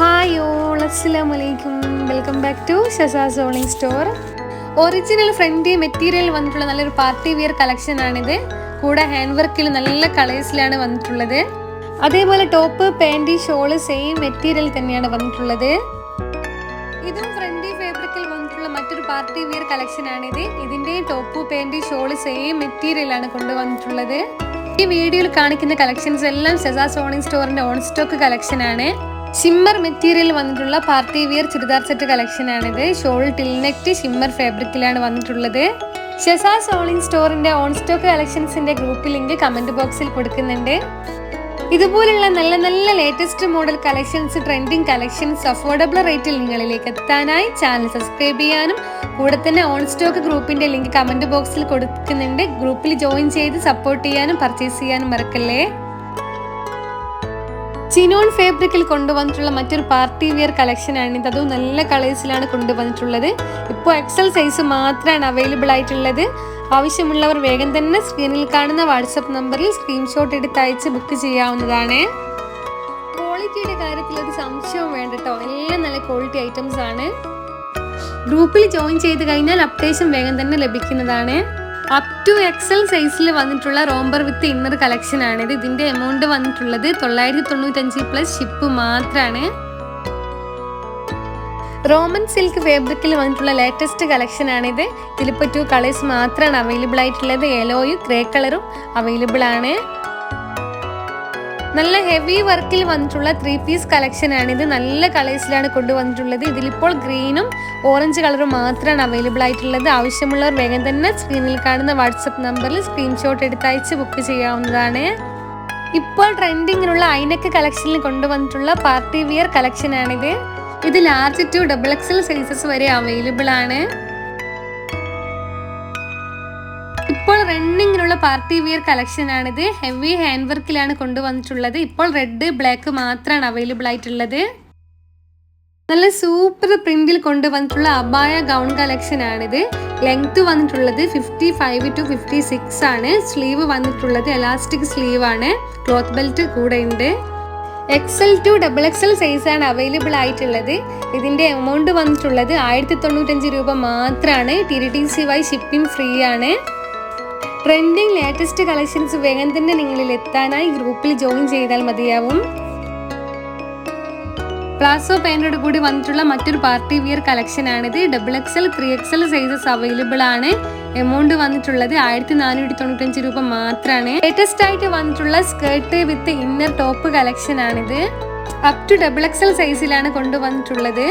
Hi all അലൈക്കും. Welcome back to ഷസാ സോളിംഗ് സ്റ്റോർ. ഒറിജിനൽ ഫ്രണ്ട് മെറ്റീരിയൽ വന്നിട്ടുള്ള നല്ലൊരു പാർട്ടി വിയർ കളക്ഷൻ ആണിത്. കൂടെ ഹാൻഡ് വർക്കിൽ നല്ല കളേഴ്സിലാണ് വന്നിട്ടുള്ളത്. അതേപോലെ ടോപ്പ് പാന്റി ഷോൾ സെയിം മെറ്റീരിയൽ തന്നെയാണ് വന്നിട്ടുള്ളത്. ഇതും ഫ്രണ്ടി ഫാബ്രിക്കിൽ വന്നിട്ടുള്ള മറ്റൊരു പാർട്ടി വിയർ കളക്ഷൻ ആണിത്. ഇതിന്റെ ടോപ്പ് പാന്റി ഷോൾ സെയിം മെറ്റീരിയൽ ആണ് കൊണ്ടുവന്നിട്ടുള്ളത് ഈ വീഡിയോയിൽ കാണിക്കുന്ന കളക്ഷൻസ് എല്ലാം സെസാ സോണിംഗ് സ്റ്റോറിന്റെ ഓൺ സ്റ്റോക്ക് കളക്ഷൻ ആണ്. ഷിമ്മർ മെറ്റീരിയൽ വന്നിട്ടുള്ള party wear churidar set collection ആണിത്. ഷോൾ ടിൽനെറ്റ് ഷിമ്മർ ഫാബ്രിക്കിലാണ് വന്നിട്ടുള്ളത്. ഷെസാ ഷോളിൻ സ്റ്റോറിന്റെ ഓൺ സ്റ്റോക്ക് കളക്ഷൻസിന്റെ ഗ്രൂപ്പ് ലിങ്ക് കമന്റ് ബോക്സിൽ കൊടുക്കുന്നുണ്ട്. ഇതുപോലുള്ള നല്ല നല്ല latest model collections trending collections affordable റേറ്റിൽ നിങ്ങളിലേക്ക് എത്താനായി ചാനൽ സബ്സ്ക്രൈബ് ചെയ്യാനും കൂടെ തന്നെ ഓൺ സ്റ്റോക്ക് ഗ്രൂപ്പിന്റെ ലിങ്ക് കമന്റ് ബോക്സിൽ കൊടുക്കുന്നുണ്ട്. ഗ്രൂപ്പിൽ ജോയിൻ ചെയ്ത് സപ്പോർട്ട് ചെയ്യാനും പർച്ചേസ് ചെയ്യാനും മറക്കല്ലേ? ചിനോൺ ഫാബ്രിക്കിൽ കൊണ്ടുവന്നിട്ടുള്ള മറ്റൊരു പാർട്ടി വിയർ കളക്ഷൻ ആണ്. ഇത് അതും നല്ല കളേഴ്സിലാണ് കൊണ്ടുവന്നിട്ടുള്ളത്. ഇപ്പോൾ എക്സൽ സൈസ് മാത്രമാണ് അവൈലബിൾ ആയിട്ടുള്ളത്. ആവശ്യമുള്ളവർ വേഗം തന്നെ സ്ക്രീനിൽ കാണുന്ന വാട്സപ്പ് നമ്പറിൽ സ്ക്രീൻഷോട്ട് എടുത്ത് അയച്ച് ബുക്ക് ചെയ്യാവുന്നതാണ്. ക്വാളിറ്റിയുടെ കാര്യത്തിൽ ഒരു സംശയവും വേണ്ട കേട്ടോ എല്ലാം നല്ല ക്വാളിറ്റി ഐറ്റംസ് ആണ്. ഗ്രൂപ്പിൽ ജോയിൻ ചെയ്ത് കഴിഞ്ഞാൽ അപ്ഡേഷൻ വേഗം തന്നെ ലഭിക്കുന്നതാണ്. അപ് ടു എക്സൽ സൈസിൽ വന്നിട്ടുള്ള റോംബർ വിത്ത് ഇന്നർ കളക്ഷൻ ആണിത് ഇതിന്റെ എമൗണ്ട് വന്നിട്ടുള്ളത് തൊള്ളായിരത്തി തൊണ്ണൂറ്റഞ്ച് പ്ലസ് ഷിപ്പ് മാത്രമാണ് റോമൻ സിൽക്ക് ഫാബ്രിക്കിൽ വന്നിട്ടുള്ള ലേറ്റസ്റ്റ് ആണിത് ഇതിലിപ്പോൾ ടു കളേഴ്സ് മാത്രമാണ് അവൈലബിൾ ആയിട്ടുള്ളത്. യെലോയും ഗ്രേ കളറും അവൈലബിൾ ആണ്. നല്ല ഹെവി വർക്കിൽ വന്നിട്ടുള്ള ത്രീ പീസ് കളക്ഷൻ ഇത് നല്ല കളേഴ്സിലാണ് കൊണ്ടുവന്നിട്ടുള്ളത്. ഇതിലിപ്പോൾ ഗ്രീനും ഓറഞ്ച് കളറും മാത്രമാണ് അവൈലബിൾ ആയിട്ടുള്ളത്. ആവശ്യമുള്ളവർ വേഗം തന്നെ സ്ക്രീനിൽ കാണുന്ന വാട്സപ്പ് നമ്പറിൽ സ്ക്രീൻഷോട്ട് എടുത്തയച്ച് ബുക്ക് ചെയ്യാവുന്നതാണ്. ഇപ്പോൾ ട്രെൻഡിങ്ങിലുള്ള ഐനക്ക് കളക്ഷനിൽ കൊണ്ടുവന്നിട്ടുള്ള പാർട്ടി വിയർ കളക്ഷൻ ആണിത്. ഇത് large to double XL sizes വരെ അവൈലബിൾ ആണ്. റണ്ണിങ്ങിലുള്ള പാർട്ടി വിയർ കളക്ഷൻ ആണിത് ഹെവി ഹാൻഡ് വർക്കിലാണ് കൊണ്ടുവന്നിട്ടുള്ളത്. ഇപ്പോൾ റെഡ് ബ്ലാക്ക് മാത്രമാണ് അവൈലബിൾ ആയിട്ടുള്ളത്. നല്ല സൂപ്പർ പ്രിന്റിൽ കൊണ്ടുവന്നിട്ടുള്ള അബായ ഗൗൺ കളക്ഷൻ ആണിത് ലെങ്ത് വന്നിട്ടുള്ളത് fifty five to fifty six ആണ്. സ്ലീവ് വന്നിട്ടുള്ളത് എലാസ്റ്റിക് സ്ലീവ് ആണ്. ക്ലോത്ത് ബെൽറ്റ് കൂടെ ഉണ്ട്. XL to double XL size ആണ് അവൈലബിൾ ആയിട്ടുള്ളത്. ഇതിന്റെ എമൗണ്ട് വന്നിട്ടുള്ളത് ആയിരത്തി തൊണ്ണൂറ്റഞ്ച് രൂപ മാത്രമാണ് T D T C Y shipping free ആണ്. ട്രെൻഡിങ് ലേറ്റസ്റ്റ് കളക്ഷൻസ് വേഗം തന്നെ നിങ്ങളിൽ എത്താനായി ഗ്രൂപ്പിൽ ജോയിൻ ചെയ്താൽ മതിയാവും. പ്ലാസോ പാന്റോട് കൂടി വന്നിട്ടുള്ള മറ്റൊരു പാർട്ടി വിയർ കളക്ഷൻ ആണിത്. Double XL three XL sizes available ആണ്. എമൗണ്ട് വന്നിട്ടുള്ളത് ആയിരത്തി നാനൂറ്റി തൊണ്ണൂറ്റഞ്ച് രൂപ മാത്രമാണ് ലേറ്റസ്റ്റ് ആയിട്ട് വന്നിട്ടുള്ള skirt with inner top collection ആണിത്. അപ് ടു ഡബിൾ എക്സൽ സൈസിലാണ് കൊണ്ടുവന്നിട്ടുള്ളത്.